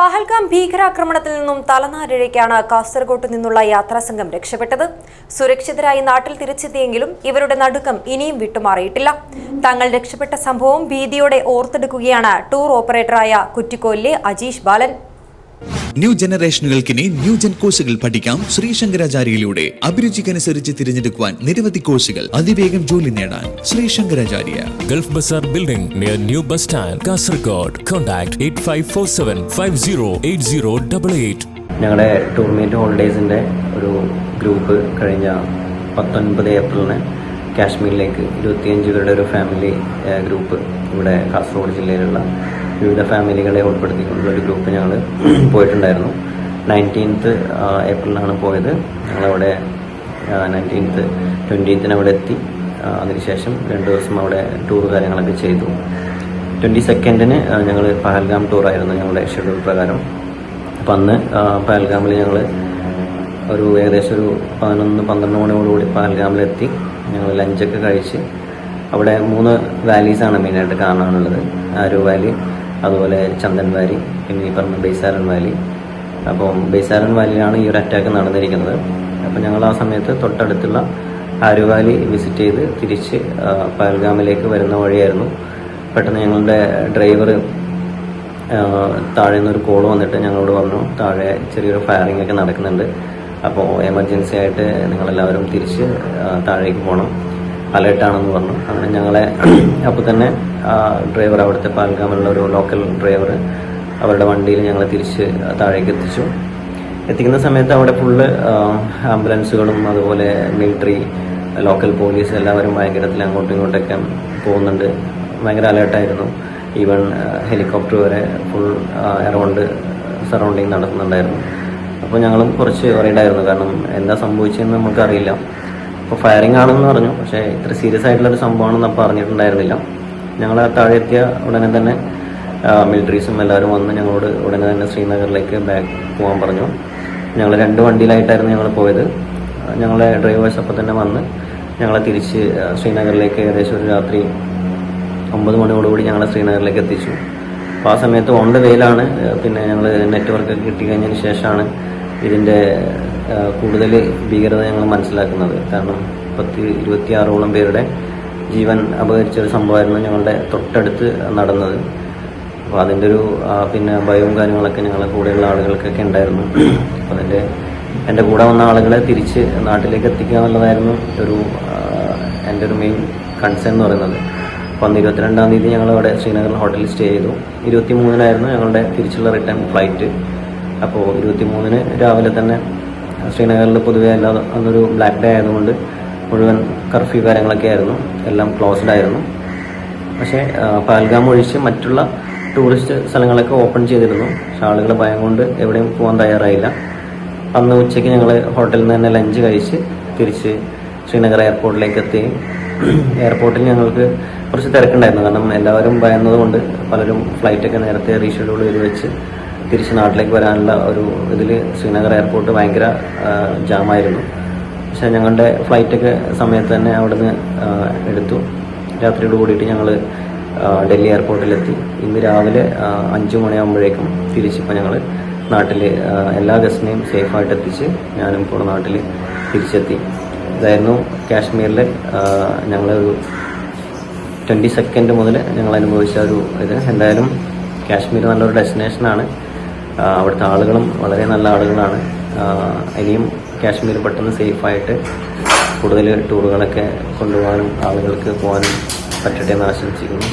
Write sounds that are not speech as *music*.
പഹൽഗാം ഭീകരാക്രമണത്തിൽ നിന്നും തലനാരിഴയ്ക്കാണ് കാസർഗോട്ട് നിന്നുള്ള യാത്രാസംഘം രക്ഷപ്പെട്ടത്. സുരക്ഷിതരായി നാട്ടിൽ തിരിച്ചെത്തിയെങ്കിലും ഇവരുടെ നടുക്കം ഇനിയും വിട്ടുമാറിയിട്ടില്ല. തങ്ങൾ രക്ഷപ്പെട്ട സംഭവം ഭീതിയോടെ ഓർത്തെടുക്കുകയാണ് ടൂർ ഓപ്പറേറ്ററായ കുറ്റിക്കോലിലെ അജീഷ് ബാലൻ. ന്യൂ ജനറേഷനുകൾക്കിനി ന്യൂ ജൻ കോഴ്സുകൾ പഠിക്കാം ശ്രീ ശങ്കരാചാര്യയിലൂടെ. അഭിരുചിക്കനുസരിച്ച് തിരഞ്ഞെടുക്കുവാൻ നിരവധി കോഴ്സുകൾ അതിവേഗം ജോലി നേടാൻ Sree Sankaracharya. Gulf bazaar building near new bus stand Kasaragod contact eight five four seven five zero eight zero double eight ഞങ്ങളുടെ ടൂർണമെന്റ് ഹോളിഡേയ്സിന്റെ ഒരു ഗ്രൂപ്പ് കഴിഞ്ഞ പത്തൊൻപത് ഏപ്രിലിന് കാശ്മീരിലേക്ക് ഇരുപത്തിയഞ്ച് പേരുടെ ഒരു ഫാമിലി ഗ്രൂപ്പ് ഇവിടെ കാസർഗോഡ് ജില്ലയിലുള്ള വിവിധ ഫാമിലികളെ ഉൾപ്പെടുത്തിക്കൊണ്ടുള്ള ഒരു ഗ്രൂപ്പ് ഞങ്ങൾ *clears throat* പോയിട്ടുണ്ടായിരുന്നു. നയന്റീൻത്ത് ഏപ്രിലാണ് പോയത്. ഞങ്ങളവിടെ നയന്റീൻത്ത് ട്വന്റീൻത്തിന് അവിടെ എത്തി. അതിനുശേഷം രണ്ട് ദിവസം അവിടെ ടൂർ കാര്യങ്ങളൊക്കെ ചെയ്തു. ട്വന്റി സെക്കൻഡിന് ഞങ്ങൾ പഹൽഗാം ടൂറായിരുന്നു ഞങ്ങളുടെ ഷെഡ്യൂൾ പ്രകാരം. അപ്പം അന്ന് പഹൽഗാമിൽ ഞങ്ങൾ ഒരു ഏകദേശം ഒരു പതിനൊന്ന് പന്ത്രണ്ട് മണിയോടുകൂടി പഹൽഗാമിലെത്തി. ഞങ്ങൾ ലഞ്ചൊക്കെ കഴിച്ച് അവിടെ മൂന്ന് വാലീസാണ് മെയിനായിട്ട് കാണാനുള്ളത്. ആരോ വാലി അതുപോലെ ചന്ദൻ വാലി പിന്നെ ഈ പറഞ്ഞ ബൈസാരൻ വാലി. അപ്പം ബൈസാരൻ വാലിയിലാണ് ഈ ഒരു അറ്റാക്ക് നടന്നിരിക്കുന്നത്. അപ്പം ഞങ്ങൾ ആ സമയത്ത് തൊട്ടടുത്തുള്ള ആരുവാലി വിസിറ്റ് ചെയ്ത് തിരിച്ച് പഹൽഗാമിലേക്ക് വരുന്ന വഴിയായിരുന്നു. പെട്ടെന്ന് ഞങ്ങളുടെ ഡ്രൈവർ താഴെ നിന്നൊരു കോൾ വന്നിട്ട് ഞങ്ങളോട് പറഞ്ഞു താഴെ ചെറിയൊരു ഫയറിംഗ് ഒക്കെ നടക്കുന്നുണ്ട്. അപ്പോൾ എമർജൻസി ആയിട്ട് നിങ്ങളെല്ലാവരും തിരിച്ച് താഴേക്ക് പോകണം അലേർട്ടാണെന്ന് പറഞ്ഞു. അങ്ങനെ ഞങ്ങളെ *clears throat* അപ്പോൾ തന്നെ ഡ്രൈവർ അവിടുത്തെ പാൽഗാമിലുള്ള ഒരു ലോക്കൽ ഡ്രൈവർ അവരുടെ വണ്ടിയിൽ ഞങ്ങളെ തിരിച്ച് താഴേക്ക് എത്തിച്ചു. എത്തിക്കുന്ന സമയത്ത് അവിടെ ഫുള്ള് ആംബുലൻസുകളും അതുപോലെ മിലിറ്ററി ലോക്കൽ പോലീസ് എല്ലാവരും ഭയങ്കരത്തിൽ അങ്ങോട്ടും ഇങ്ങോട്ടൊക്കെ പോകുന്നുണ്ട്. ഭയങ്കര അലേർട്ടായിരുന്നു ഈവൻ ഹെലികോപ്റ്റർ വരെ ഫുൾ അറൗണ്ട് സറൗണ്ടിങ് നടക്കുന്നുണ്ടായിരുന്നു. അപ്പോൾ ഞങ്ങളും കുറച്ച് worried കാരണം എന്താ സംഭവിച്ചതെന്ന് നമുക്കറിയില്ല അപ്പോൾ ഫയറിംഗ് ആണെന്ന് പറഞ്ഞു. പക്ഷേ ഇത്ര സീരിയസ് ആയിട്ടുള്ളൊരു സംഭവമാണെന്ന് അപ്പോൾ അറിഞ്ഞിട്ടുണ്ടായിരുന്നില്ല. ഞങ്ങൾ താഴെ എത്തിയ ഉടനെ തന്നെ മിലിറ്ററീസും എല്ലാവരും വന്ന് ഞങ്ങളോട് ഉടനെ തന്നെ ശ്രീനഗറിലേക്ക് ബാക്ക് പോകാൻ പറഞ്ഞു. ഞങ്ങൾ രണ്ട് വണ്ടിയിലായിട്ടായിരുന്നു ഞങ്ങൾ പോയത്. ഞങ്ങളെ ഡ്രൈവേഴ്സ് അപ്പം തന്നെ വന്ന് ഞങ്ങളെ തിരിച്ച് ശ്രീനഗറിലേക്ക് ഏകദേശം ഒരു രാത്രി ഒമ്പത് മണിയോടുകൂടി ഞങ്ങളെ ശ്രീനഗറിലേക്ക് എത്തിച്ചു. അപ്പോൾ ആ സമയത്ത് ഓൺ വേയിലാണ് പിന്നെ ഞങ്ങൾ നെറ്റ്വർക്ക് കിട്ടി കഴിഞ്ഞതിന് ശേഷമാണ് ഇതിന്റെ കൂടുതൽ ഭീകരത ഞങ്ങൾ മനസ്സിലാക്കുന്നത്. കാരണം പത്ത് ഇരുപത്തിയാറോളം പേരുടെ ജീവൻ അപകരിച്ച ഒരു സംഭവമായിരുന്നു ഞങ്ങളുടെ തൊട്ടടുത്ത് നടന്നത്. അപ്പോൾ അതിന്റെ ഒരു പിന്നെ ഭയവും കാര്യങ്ങളൊക്കെ ഞങ്ങളെ കൂടെയുള്ള ആളുകൾക്കൊക്കെ ഉണ്ടായിരുന്നു. അപ്പോൾ അതിന്റെ എന്റെ കൂടെ വന്ന ആളുകളെ തിരിച്ച് നാട്ടിലേക്ക് എത്തിക്കുക എന്നുള്ളതായിരുന്നു ഒരു എന്റെ ഒരു മെയിൻ കൺസേൺ എന്ന് പറയുന്നത്. അപ്പോൾ അന്ന് ഇരുപത്തിരണ്ടാം തീയതി ഞങ്ങൾ അവിടെ ശ്രീനഗറിൽ ഹോട്ടലിൽ സ്റ്റേ ചെയ്തു. ഇരുപത്തി മൂന്നിനായിരുന്നു ഞങ്ങളുടെ തിരിച്ചുള്ള റിട്ടേൺ ഫ്ലൈറ്റ് അപ്പോൾ ഇരുപത്തി മൂന്നിന് രാവിലെ തന്നെ ശ്രീനഗറിൽ പൊതുവെ അല്ലാതെ അന്നൊരു ബ്ലാക്ക് ഡേ ആയതുകൊണ്ട് മുഴുവൻ കർഫ്യൂ കാര്യങ്ങളൊക്കെ ആയിരുന്നു. എല്ലാം ക്ലോസ്ഡ് ആയിരുന്നു. പക്ഷേ പാൽഗാം ഒഴിച്ച് മറ്റുള്ള ടൂറിസ്റ്റ് സ്ഥലങ്ങളൊക്കെ ഓപ്പൺ ചെയ്തിരുന്നു. പക്ഷെ ആളുകൾ ഭയം കൊണ്ട് എവിടെയും പോകാൻ തയ്യാറായില്ല. അന്ന് ഉച്ചയ്ക്ക് ഞങ്ങൾ ഹോട്ടലിൽ നിന്ന് തന്നെ ലഞ്ച് കഴിച്ച് തിരിച്ച് ശ്രീനഗർ എയർപോർട്ടിലേക്ക് എത്തുകയും എയർപോർട്ടിൽ ഞങ്ങൾക്ക് കുറച്ച് തിരക്കുണ്ടായിരുന്നു. കാരണം എല്ലാവരും ഭയന്നതുകൊണ്ട് പലരും ഫ്ലൈറ്റൊക്കെ നേരത്തെ റീഷെഡ്യൂൾ ചെയ്ത് വെച്ച് തിരിച്ച് നാട്ടിലേക്ക് വരാനുള്ള ഒരു ഇതിൽ ശ്രീനഗർ എയർപോർട്ട് ഭയങ്കര ജാമായിരുന്നു. പക്ഷേ ഞങ്ങളുടെ ഫ്ലൈറ്റൊക്കെ സമയത്ത് തന്നെ അവിടുന്ന് എടുത്തു. രാത്രിയോട് കൂടിയിട്ട് ഞങ്ങൾ ഡൽഹി എയർപോർട്ടിലെത്തി. ഇന്ന് രാവിലെ അഞ്ച് മണിയാകുമ്പോഴേക്കും തിരിച്ചിപ്പോൾ ഞങ്ങൾ നാട്ടിൽ എല്ലാ ഗസ്റ്റിനെയും സേഫായിട്ട് എത്തിച്ച് ഞാനും ഇപ്പോൾ നാട്ടിൽ തിരിച്ചെത്തി. ഇതായിരുന്നു കാശ്മീരിലെ ഞങ്ങളൊരു ട്വന്റി സെക്കൻഡ് മുതൽ ഞങ്ങൾ അനുഭവിച്ച ഒരു ഇത്. എന്തായാലും കാശ്മീർ നല്ലൊരു ഡെസ്റ്റിനേഷനാണ്. അവിടുത്തെ ആളുകളും വളരെ നല്ല ആളുകളാണ്. ഇനിയും കാശ്മീർ പെട്ടെന്ന് സേഫായിട്ട് കൂടുതൽ ടൂറുകളൊക്കെ കൊണ്ടുപോകാനും ആളുകൾക്ക് പോകാനും പറ്റട്ടെ എന്ന് ആശംസിക്കുന്നു.